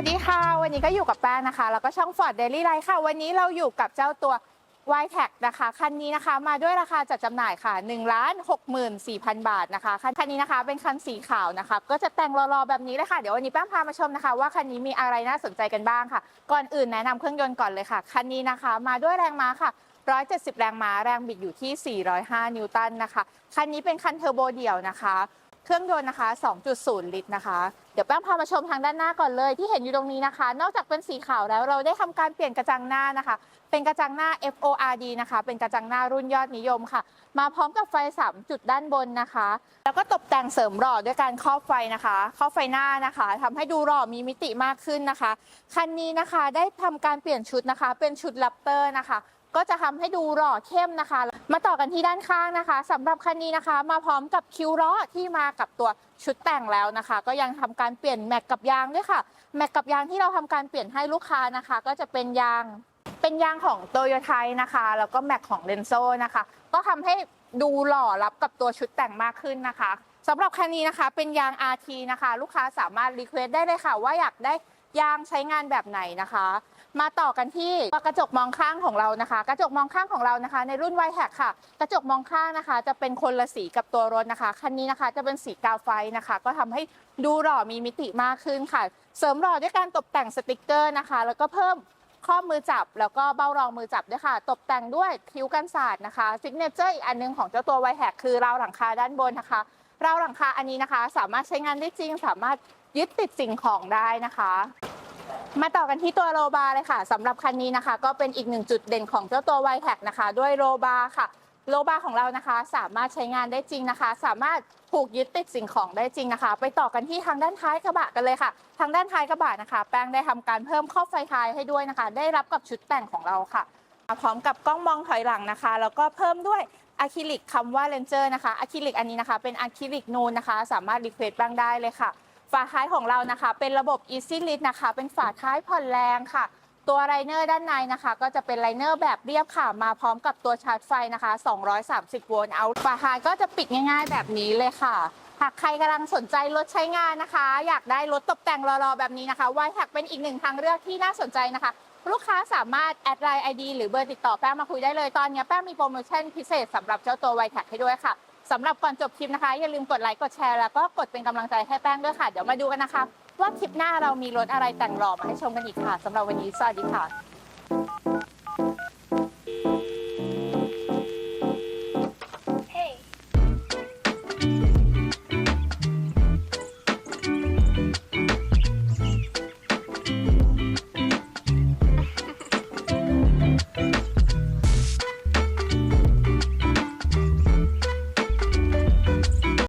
วัสดีค่ะ วันนี้ก็อยู่กับแป้งนะคะ แล้วก็ช่อง Ford Daily Life ค่ะ วันนี้เราอยู่กับเจ้าตัว y t a g นะคะ คันนี้นะคะมาด้วยราคาจัดจำหน่ายค่ะ1ล้าน64,000 บาทนะคะ คันนี้นะคะเป็นคันสีขาวนะคะ ก็จะแต่งรอๆแบบนี้เลยค่ะ เดี๋ยววันนี้แป้งพามาชมนะคะ ว่าคันนี้มีอะไรน่าสนใจกันบ้างค่ะ ก่อนอื่นแนะนำเครื่องยนต์ก่อนเลยค่ะ คันนี้นะคะ มาด้วยแรงม้าค่ะ170 แรงม้า แรงบิดอยู่ที่ 405 นิวตันนะคะ คันนี้เป็นคันเทอร์โบเดี่ยวนะคะ เครื่องยนต์นะคะ 2.0 ลิตรนะคะ เดี๋ยวแป้งพามาชมทางด้านหน้าก่อนเลยที่เห็นอยู่ตรงนี้นะคะ นอกจากเป็นสีขาวแล้วเราได้ทำการเปลี่ยนกระจังหน้านะคะ เป็นกระจังหน้า FORD นะคะ เป็นกระจังหน้ารุ่นยอดนิยมค่ะ มาพร้อมกับไฟ 3 จุดด้านบนนะคะ แล้วก็ตกแต่งเสริมหล่อด้วยการครอบไฟนะคะครอบไฟหน้านะคะทำให้ดูหล่อมีมิติมากขึ้นนะคะ คันนี้นะคะได้ทำการเปลี่ยนชุดนะคะ เป็นชุดแรปเตอร์นะคะ ก็จะทำให้ดูหล่อเข้มนะคะ มาต่อกันที่ด้านข้างนะคะสำหรับคันนี้นะคะ มาพร้อมกับคิ้วล้อที่มากับตัวชุดแต่งแล้วนะคะ ก็ยังทำการเปลี่ยนแม็กกับยางด้วยค่ะ แม็กกับยางที่เราทำการเปลี่ยนให้ลูกค้านะคะ ก็จะเป็นยางเป็นยางของโตโยไทยนะคะ แล้วก็แม็กของเ e นโซนะคะ ก็ทำให้ดูหล่อรับกับตัวชุดแต่งมากขึ้นนะคะสำหรับคันนี้นะคะเป็นยาง RT นะคะ ลูกค้าสามารถรีเควสได้เลยค่ะ ว่าอยากได้ ยางใช้งานแบบไหนนะคะ มาต่อกันที่กระจกมองข้างของเรานะคะ กระจกมองข้างของเรานะคะ ในรุ่น y t a g ค่ะ กระจกมองข้างนะคะ จะเป็นคนละสีกับตัวรถนะคะคันนี้นะคะ จะเป็นสีกาไฟนะคะ ก็ทำให้ดูหล่อมีมิติมากขึ้นค่ะ เสริมหล่อด้วยการตกแต่งสติกเกอร์นะคะ แล้วก็เพิ่มข้อมือจับแล้วก็เบ้ารองมือจับด้วยค่ะ ตกแต่งด้วยคิ้วกันศาสตร์นะคะซิกเนเจอร์อีกอันหนึงของเจ้าตัว y t a g คือราวหลังคาด้านบนนะคะ ราวหลังคาอันนี้นะคะ สามารถใช้งานได้จริง สามารถยึดติดสิ่งของได้นะคะ มาต่อกันที่ตัวโรบาร์เลยค่ะสำหรับคันนี้นะคะ ก็เป็นอีกหนึ่งจุดเด่นของเจ้าตัว y t a g นะคะ ด้วยโรบาร์ค่ะโรบาร์ของเรานะคะสามารถใช้งานได้จริงนะคะ สามารถผูกยึดติดสิ่งของได้จริงนะคะ ไปต่อกันที่ทางด้านท้ายกระบะกันเลยค่ะ ทางด้านท้ายกระบะนะคะ แป้งได้ทำการเพิ่มข้อไฟท้ายให้ด้วยนะคะ ได้รับกับชุดแต่งของเราค่ะ พร้อมกับกล้องมองถอยหลังนะคะแล้วก็เพิ่มด้วย อะคริลิกคำว่าเลนเจอร์นะคะอะคริลิกอันนี้นะคะเป็นอะคริลิกนูนนะคะ สามารถรีเควสบ้างได้เลยค่ะ ฝาท้ายของเรานะคะ เป็นระบบ Easy Lift นะคะ เป็นฝาท้ายผ่อนแรงค่ะ ตัวไลเนอร์ด้านในนะคะ ก็จะเป็นไลเนอร์แบบเรียบค่ะ มาพร้อมกับตัวชาร์จไฟนะคะ 230 โวลต์เอาฝาท้ายก็จะปิดง่าย ๆ แบบนี้เลยค่ะหากใครกำลังสนใจรถใช้งานนะคะ อยากได้รถตกแต่งรอๆแบบนี้นะคะ ไวแท็กเป็นอีกหนึ่งทางเลือกที่น่าสนใจนะคะ ลูกค้าสามารถแอดไลน์ไอดีหรือเบอร์ติดต่อแป้งมาคุยได้เลย ตอนนี้แป้งมีโปรโมชั่นพิเศษสำหรับเจ้าตัวไวแท็กให้ด้วยค่ะสำหรับก่อนจบคลิปนะคะ อย่าลืมกดไลค์กดแชร์แล้วก็กดเป็นกำลังใจให้แป้งด้วยค่ะ เดี๋ยวมาดูกันนะคะ ว่าคลิปหน้าเรามีรถอะไรแต่งหล่อมาให้ชมกันอีกค่ะสำหรับวันนี้สวัสดีค่ะ